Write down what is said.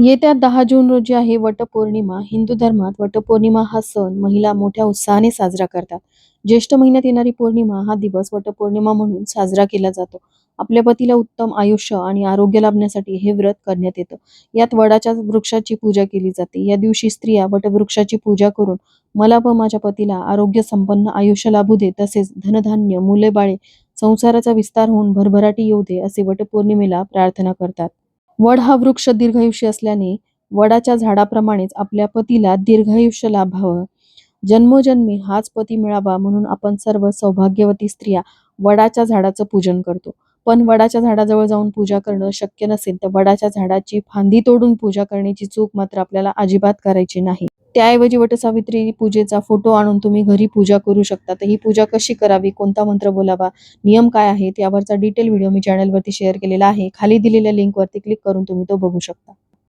येत्या दहा जून रोजी आहे वटपौर्णिमा. हिंदू धर्मात वटपौर्णिमा हा सण महिला मोठ्या उत्साहाने साजरा करतात. ज्येष्ठ महिन्यात येणारी पौर्णिमा हा दिवस वटपौर्णिमा म्हणून साजरा केला जातो. आपल्या पतीला उत्तम आयुष्य आणि आरोग्य लाभण्यासाठी हे व्रत करण्यात येतं. यात वडाच्या वृक्षाची पूजा केली जाते. या दिवशी स्त्रिया वटवृक्षाची पूजा करून मला व माझ्या पतीला आरोग्य संपन्न आयुष्य लाभू दे तसेच धनधान्य मुले बाळे संसाराचा विस्तार होऊन भरभराटी येऊ दे असे वटपौर्णिमेला प्रार्थना करतात. वड हा वृक्ष दीर्घायुषी असल्याने वडाच्या झाडाप्रमाणेच आपल्या पतीला दीर्घायुष्य लाभावं. जन्मोजन्मी हाच पती मिळावा म्हणून आपण सर्व सौभाग्यवती स्त्रिया वडाच्या झाडाचं पूजन करतो. पण वडाच्या झाडाजवळ जाऊन पूजा करणं शक्य नसेल तर वडाच्या झाडाची फांदी तोडून पूजा करण्याची चूक मात्र आपल्याला अजिबात करायची नाही. त्याऐवजी वटसावित्री पूजेचा फोटो आणून तुम्ही घरी पूजा करू शकता. तर ही पूजा कशी करावी? कोणता मंत्र बोलावा? नियम काय आहेत? यावरचा डिटेल व्हिडिओ मी चॅनलवरती शेअर केलेला आहे. खाली दिलेल्या लिंकवरती क्लिक करून तुम्ही तो बघू शकता.